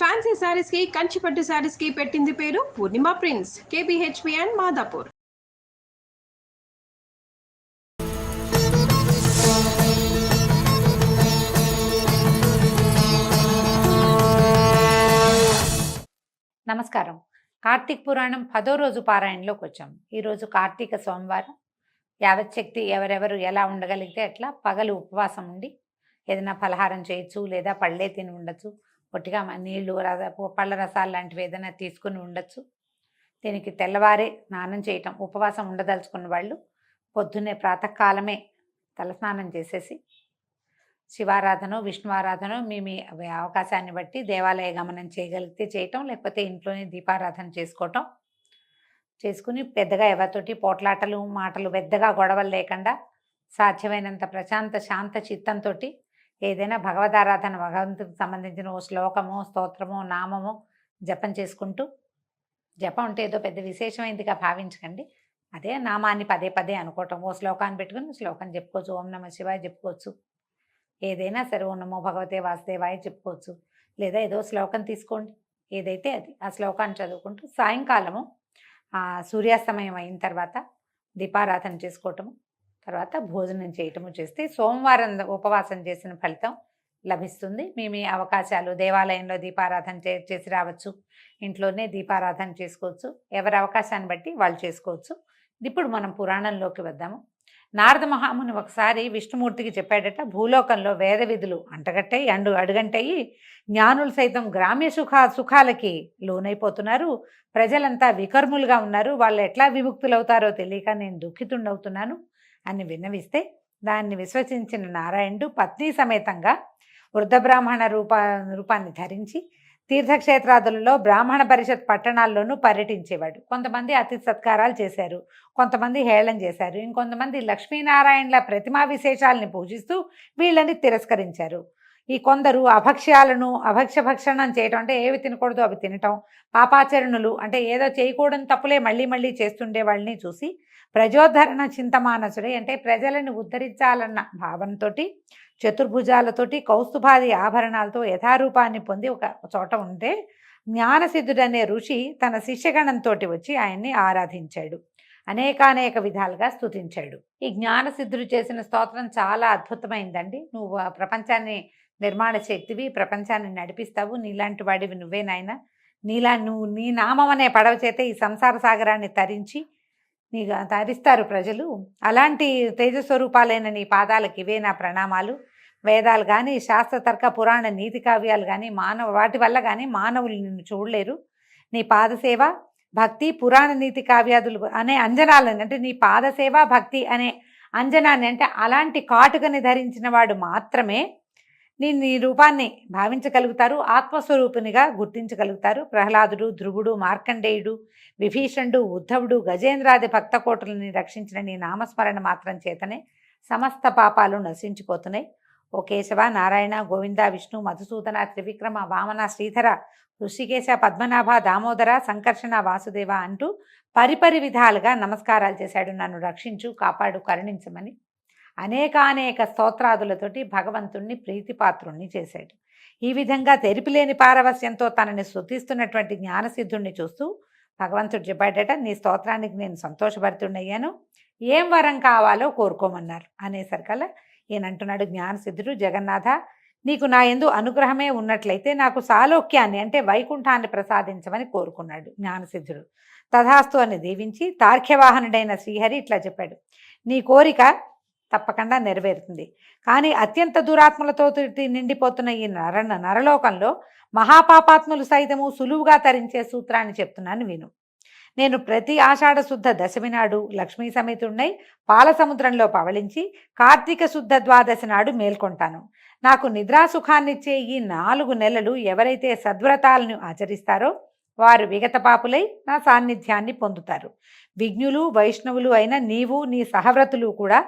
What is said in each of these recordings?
Fancy శారీస్కి కంచిపట్టు శారీస్కి పెట్టింది పేరు Poornima prince KBHP and Madhapur నమస్కారం. కార్తీక పురాణం పదో రోజు పారాయణలోకి వచ్చాం. ఈరోజు కార్తీక సోమవారం. యావచ్చక్తి ఎవరెవరు ఎలా ఉండగలిగితే అట్లా పగలు ఉపవాసం ఉండి ఏదైనా ఫలహారం చేయొచ్చు లేదా పళ్ళే తిని ఉండొచ్చు. పొట్టిగా నీళ్ళు నీళ్ళు రస పళ్ళ రసాలు లాంటివి ఏదైనా తీసుకుని ఉండొచ్చు. దీనికి తెల్లవారే స్నానం చేయటం ఉపవాసం ఉండదలుచుకున్న వాళ్ళు పొద్దున్నే ప్రాతకాలమే తలస్నానం చేసేసి శివారాధన విష్ణువారాధన మీ మీ అవకాశాన్ని బట్టి దేవాలయ గమనం చేయగలిగితే చేయటం లేకపోతే ఇంట్లోనే దీపారాధన చేసుకోవటం. చేసుకుని పెద్దగా ఎవరితోటి పోట్లాటలు మాటలు పెద్దగా గొడవలు లేకుండా సాధ్యమైనంత ప్రశాంత శాంత చిత్తంతో ఏదైనా భగవదారాధన భగవంతుడికి సంబంధించిన ఓ శ్లోకము స్తోత్రము నామము జపం చేసుకుంటూ జపం అంటే ఏదో పెద్ద విశేషమైనదిగా భావించకండి. అదే నామాన్ని పదే పదే అనుకోవటం. ఓ శ్లోకాన్ని పెట్టుకుని శ్లోకం చెప్పుకోవచ్చు. ఓం నమ శివాయ చెప్పుకోవచ్చు. ఏదైనా సరే ఓం నమో భగవతే వాసుదేవాయ చెప్పుకోవచ్చు. లేదా ఏదో శ్లోకం తీసుకోండి. ఏదైతే అది ఆ శ్లోకాన్ని చదువుకుంటూ సాయంకాలము సూర్యాస్తమయం అయిన తర్వాత దీపారాధన చేసుకోవటము తర్వాత భోజనం చేయటము చేస్తే సోమవారం ఉపవాసం చేసిన ఫలితం లభిస్తుంది. మీ మీ అవకాశాలు దేవాలయంలో దీపారాధన చే చేసి రావచ్చు. ఇంట్లోనే దీపారాధన చేసుకోవచ్చు. ఎవరి అవకాశాన్ని బట్టి వాళ్ళు చేసుకోవచ్చు. ఇప్పుడు మనం పురాణంలోకి వద్దాము. నారద మహాముని ఒకసారి విష్ణుమూర్తికి చెప్పాడట భూలోకంలో వేద విధులు అంటగట్టయి అండు అడుగంటయి జ్ఞానులు సైతం గ్రామ్య సుఖ సుఖాలకి లోనైపోతున్నారు. ప్రజలంతా వికర్ములుగా ఉన్నారు. వాళ్ళు ఎట్లా విముక్తులవుతారో తెలియక నేను దుఃఖితుండవుతున్నాను. అని విన్నవిస్తే దాన్ని విశ్వసించిన నారాయణుడు పత్ని సమేతంగా వృద్ధ బ్రాహ్మణ రూప రూపాన్ని ధరించి తీర్థక్షేత్రాదులలో బ్రాహ్మణ పరిషత్ పట్టణాల్లోనూ పర్యటించేవాడు. కొంతమంది అతి సత్కారాలు చేశారు. కొంతమంది హేళన చేశారు. ఇంకొంతమంది లక్ష్మీనారాయణల ప్రతిమా విశేషాలని పూజిస్తూ వీళ్ళని తిరస్కరించారు. ఈ కొందరు అభక్ష్యాలను అభక్ష్య భక్షణం చేయటం అంటే ఏవి తినకూడదు అవి తినటం. పాపాచరణలు అంటే ఏదో చేయకూడని తప్పులే మళ్ళీ మళ్ళీ చేస్తుండే వాళ్ళని చూసి ప్రజోద్ధరణ చింతమానసుడే అంటే ప్రజలను ఉద్ధరించాలన్న భావనతో చతుర్భుజాలతోటి కౌస్తుభాది ఆభరణాలతో యథారూపాన్ని పొంది ఒక చోట ఉంటే జ్ఞానసిద్ధుడనే ఋషి తన శిష్యగణంతో వచ్చి ఆయన్ని ఆరాధించాడు. అనేకానేక విధాలుగా స్తుతించాడు. ఈ జ్ఞానసిద్ధుడు చేసిన స్తోత్రం చాలా అద్భుతమైందండి. నువ్వు ప్రపంచాన్ని నిర్మాణ శక్తివి ప్రపంచాన్ని నడిపిస్తావు. నీలాంటి వాడివి నువ్వే నాయన. నీలా నువ్వు నీ నామం అనే పడవ చేత ఈ సంసార సాగరాన్ని తరించి నీకు తరిస్తారు ప్రజలు. అలాంటి తేజస్వరూపాలైన నీ పాదాలకు ఇవే నా ప్రణామాలు. వేదాలు కానీ శాస్త్ర తర్క పురాణ నీతి కావ్యాలు కానీ మానవ వాటి వల్ల కానీ మానవులు నిన్ను చూడలేరు. నీ పాదసేవ భక్తి పురాణ నీతి కావ్యాదులు అనే అంజనాలని అంటే నీ పాదసేవ భక్తి అనే అంజనాన్ని అంటే అలాంటి కాటుకని ధరించిన వాడు మాత్రమే నీ నీ రూపాన్ని భావించగలుగుతారు ఆత్మస్వరూపునిగా గుర్తించగలుగుతారు. ప్రహ్లాదుడు ధ్రువుడు మార్కండేయుడు విభీషణుడు ఉద్ధవుడు గజేంద్రాది భక్తకోటలని రక్షించిన నీ నామస్మరణ మాత్రం చేతనే సమస్త పాపాలు నశించిపోతున్నాయి. ఓ కేశవ నారాయణ గోవింద విష్ణు మధుసూదన త్రివిక్రమ వామన శ్రీధర ఋషికేశ పద్మనాభ దామోదర సంకర్షణ వాసుదేవ అంటూ పరిపరి విధాలుగా నమస్కారాలు చేశాడు. నన్ను రక్షించు కాపాడు కరుణించమని అనేకానేక స్తోత్రాదులతోటి భగవంతుణ్ణి ప్రీతిపాత్రుణ్ణి చేశాడు. ఈ విధంగా తెరిపిలేని పారవస్యంతో తనని శృతిస్తున్నటువంటి జ్ఞానసిద్ధుణ్ణి చూస్తూ భగవంతుడు చెప్పాడట నీ స్తోత్రానికి నేను సంతోషభరితుడయ్యాను ఏం వరం కావాలో కోరుకోమన్నారు. అనేసరికల్లా ఈయన అంటున్నాడు జ్ఞానసిద్ధుడు జగన్నాథ నీకు నా ఎందు అనుగ్రహమే ఉన్నట్లయితే నాకు సాలోక్యాన్ని అంటే వైకుంఠాన్ని ప్రసాదించమని కోరుకున్నాడు జ్ఞానసిద్ధుడు. తథాస్తు అని దీవించి తార్ఖ్యవాహనుడైన శ్రీహరి ఇట్లా చెప్పాడు నీ కోరిక తప్పకుండా నెరవేరుతుంది. కానీ అత్యంత దురాత్మలతో నిండిపోతున్న ఈ నర నరలోకంలో మహాపాపాత్ములు సైతము సులువుగా తరించే సూత్రాన్ని చెప్తున్నాను విను. నేను ప్రతి ఆషాఢ శుద్ధ దశమి నాడు లక్ష్మీ సమేతుడినై పాల సముద్రంలో పవళించి కార్తీక శుద్ధ ద్వాదశి నాడు మేల్కొంటాను. నాకు నిద్రాసుఖాన్నిచ్చే ఈ నాలుగు నెలలు ఎవరైతే సద్వ్రతాలను ఆచరిస్తారో వారు విగత పాపులై నా సాన్నిధ్యాన్ని పొందుతారు. విజ్ఞులు వైష్ణవులు అయిన నీవు నీ సహవ్రతులు కూడా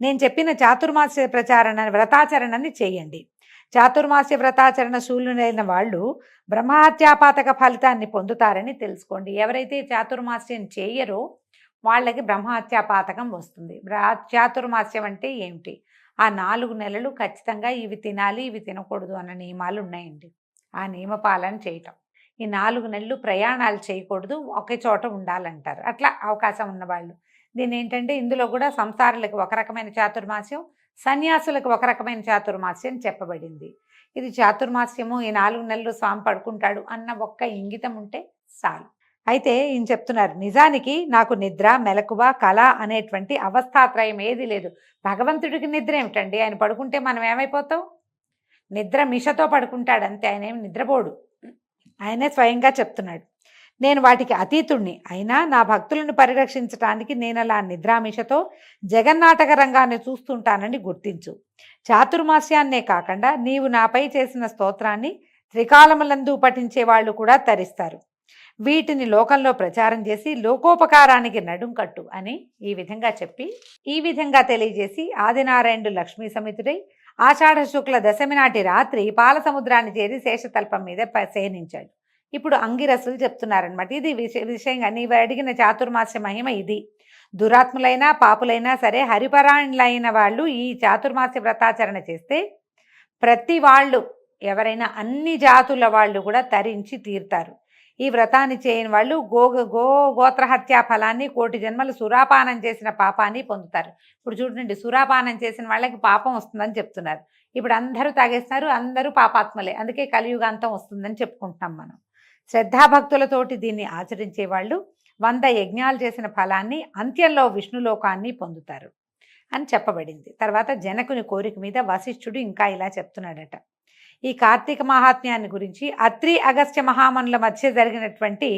నేను చెప్పిన చాతుర్మాస్య ప్రచారణ వ్రతాచరణని చేయండి. చాతుర్మాస్య వ్రతాచరణ శూన్యులైన వాళ్ళు బ్రహ్మహత్యాపాతక ఫలితాన్ని పొందుతారని తెలుసుకోండి. ఎవరైతే చాతుర్మాస్యం చేయరో వాళ్ళకి బ్రహ్మహత్యాపాతకం వస్తుంది. చాతుర్మాస్యం అంటే ఏమిటి? ఆ నాలుగు నెలలు ఖచ్చితంగా ఇవి తినాలి ఇవి తినకూడదు అన్న నియమాలు ఉన్నాయండి. ఆ నియమపాలన చేయటం. ఈ నాలుగు నెలలు ప్రయాణాలు చేయకూడదు ఒకే చోట ఉండాలంటారు. అట్లా అవకాశం ఉన్నవాళ్ళు. దీని ఏంటంటే ఇందులో కూడా సంసారులకు ఒక రకమైన చాతుర్మాస్యం సన్యాసులకు ఒక రకమైన చాతుర్మాస్యం చెప్పబడింది. ఇది చాతుర్మాస్యము ఈ నాలుగు నెలలు స్వామి పడుకుంటాడు అన్న ఒక్క ఇంగితం ఉంటే చాలు. అయితే ఈయన చెప్తున్నారు నిజానికి నాకు నిద్ర మెలకువ కళ అనేటువంటి అవస్థాత్రయం ఏది లేదు. భగవంతుడికి నిద్ర ఏమిటండి? ఆయన పడుకుంటే మనం ఏమైపోతాం? నిద్ర మిషతో పడుకుంటాడు అంతే ఆయన ఏమి నిద్రపోడు. ఆయనే స్వయంగా చెప్తున్నాడు. నేను వాటికి అతీతుణ్ణి. అయినా నా భక్తులను పరిరక్షించటానికి నేను అలా నిద్రామిషతో జగన్నాటక రంగాన్ని చూస్తుంటానని గుర్తించు. చాతుర్మాస్యాన్నే కాకుండా నీవు నాపై చేసిన స్తోత్రాన్ని త్రికాలములందు పఠించే వాళ్ళు కూడా తరిస్తారు. వీటిని లోకంలో ప్రచారం చేసి లోకోపకారానికి నడుం కట్టు అని ఈ విధంగా చెప్పి ఈ విధంగా తెలియజేసి ఆదినారాయణుడు లక్ష్మీ సమితుడై ఆషాఢ శుక్ల దశమి నాటి రాత్రి పాలసముద్రాన్ని చేరి శేషతల్పం మీద శయనించాడు ఇప్పుడు అంగిరసులు చెప్తున్నారనమాట ఇది విషయ విషయంగా నీవు అడిగిన చాతుర్మాస్య మహిమ ఇది. దురాత్ములైనా పాపులైనా సరే హరిపరాయణులైన వాళ్ళు ఈ చాతుర్మాస్య వ్రతాచరణ చేస్తే ప్రతి వాళ్ళు ఎవరైనా అన్ని జాతుల వాళ్ళు కూడా తరించి తీరుతారు. ఈ వ్రతాన్ని చేయని వాళ్ళు గో గో గోత్రహత్యా ఫలాన్ని కోటి జన్మలు సురాపానం చేసిన పాపాన్ని పొందుతారు. ఇప్పుడు చూడండి సురాపానం చేసిన వాళ్ళకి పాపం వస్తుందని చెప్తున్నారు. ఇప్పుడు అందరూ తాగేస్తున్నారు అందరూ పాపాత్మలే. అందుకే కలియుగాంతం వస్తుందని చెప్పుకుంటున్నాం మనం. శ్రద్ధాభక్తులతోటి దీన్ని ఆచరించే వాళ్ళు వంద యజ్ఞాలు చేసిన ఫలాన్ని అంత్యంలో విష్ణులోకాన్ని పొందుతారు అని చెప్పబడింది. తర్వాత జనకుని కోరిక మీద వశిష్ఠుడు ఇంకా ఇలా చెప్తున్నాడట. ఈ కార్తీక మహాత్మ్యాన్ని గురించి అత్రి అగస్త్య మహామనుల మధ్య జరిగినటువంటి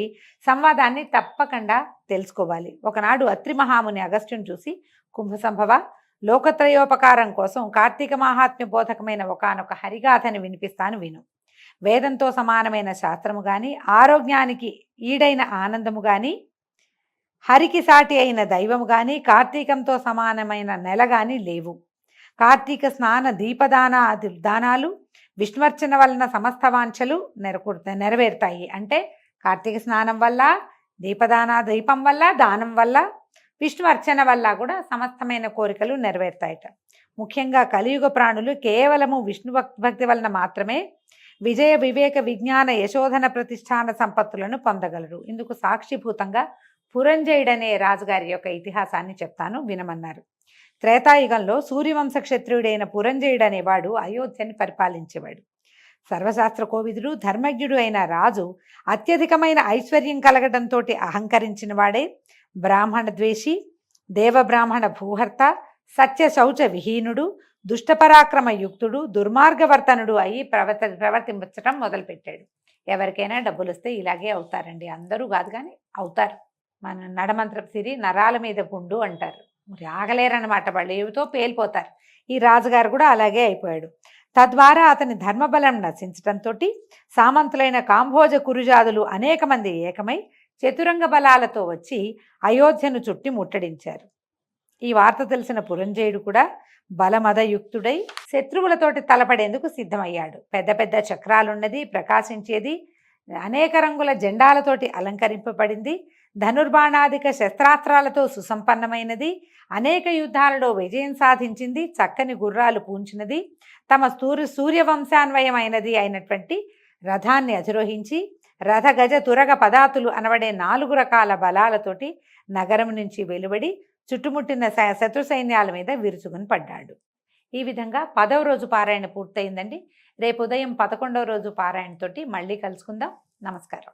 సంవాదాన్ని తప్పకుండా తెలుసుకోవాలి. ఒకనాడు అత్రి మహాముని అగస్త్యుని చూసి కుంభ సంభవ లోకత్రయోపకారం కోసం కార్తీక మహాత్మ్య బోధకమైన ఒకనొక హరిగాథని వినిపిస్తాను విను. వేదంతో సమానమైన శాస్త్రము కానీ ఆరోగ్యానికి ఈడైన ఆనందము కానీ హరికి సాటి అయిన దైవము కానీ కార్తీకంతో సమానమైన నెల కానీ లేవు. కార్తీక స్నాన దీపదాన దానాలు విష్ణువర్చన వలన సమస్త వాంఛలు నెరకూడతాయి నెరవేరుతాయి. అంటే కార్తీక స్నానం వల్ల దీపదాన దీపం వల్ల దానం వల్ల విష్ణు అర్చన వల్ల కూడా సమస్తమైన కోరికలు నెరవేరుతాయట. ముఖ్యంగా కలియుగ ప్రాణులు కేవలము విష్ణు భక్- భక్తి వలన మాత్రమే విజయ వివేక విజ్ఞాన యశోధన ప్రతిష్టాన సంపత్తులను పొందగలరు. ఇందుకు సాక్షిభూతంగా పురంజయుడనే రాజుగారి యొక్క ఇతిహాసాన్ని చెప్తాను వినమన్నారు. త్రేతాయుగంలో సూర్యవంశ క్షత్రియుడైన పురంజయుడు అనేవాడు అయోధ్యని పరిపాలించేవాడు. సర్వశాస్త్ర కోవిదుడు ధర్మజ్ఞుడు అయిన రాజు అత్యధికమైన ఐశ్వర్యం కలగడంతో అహంకరించిన వాడే బ్రాహ్మణ ద్వేషి దేవబ్రాహ్మణ భూహర్త సత్య శౌచ విహీనుడు దుష్టపరాక్రమ యుక్తుడు దుర్మార్గవర్తనుడు అయి ప్రవర్త ప్రవర్తించడం మొదలుపెట్టాడు. ఎవరికైనా డబ్బులు వస్తే ఇలాగే అవుతారండి. అందరూ కాదు కానీ అవుతారు. మన నడమంత్రపు సిరి నరాల మీద గుండు అంటారు. మరి ఆగలేరన్నమాట. వాళ్ళు ఏవితో పేలిపోతారు. ఈ రాజుగారు కూడా అలాగే అయిపోయాడు. తద్వారా అతని ధర్మబలం నశించడంతో సామంతులైన కాంభోజ కురుజాదులు అనేక మంది ఏకమై చతురంగ బలాలతో వచ్చి అయోధ్యను చుట్టి ముట్టడించారు. ఈ వార్త తెలిసిన పురంజయుడు కూడా బలమదయుక్తుడై శత్రువులతోటి తలపడేందుకు సిద్ధమయ్యాడు. పెద్ద పెద్ద చక్రాలున్నది ప్రకాశించేది అనేక రంగుల జెండాలతోటి అలంకరింపబడింది ధనుర్బాణాధిక శస్త్రాస్త్రాలతో సుసంపన్నమైనది అనేక యుద్ధాలలో విజయం సాధించింది చక్కని గుర్రాలు పూంచినది తమ సూర్య సూర్యవంశాన్వయమైనది అయినటువంటి రథాన్ని అధిరోహించి రథ గజ తురగ పదాతులు అనబడే నాలుగు రకాల బలాలతోటి నగరం నుంచి వెలువడి చుట్టుముట్టిన శత్రు సైన్యాల మీద విరుచుకుని పడ్డాడు. ఈ విధంగా పదవ రోజు పారాయణ పూర్తయిందండి. రేపు ఉదయం పదకొండవ రోజు పారాయణతోటి మళ్ళీ కలుసుకుందాం. నమస్కారం.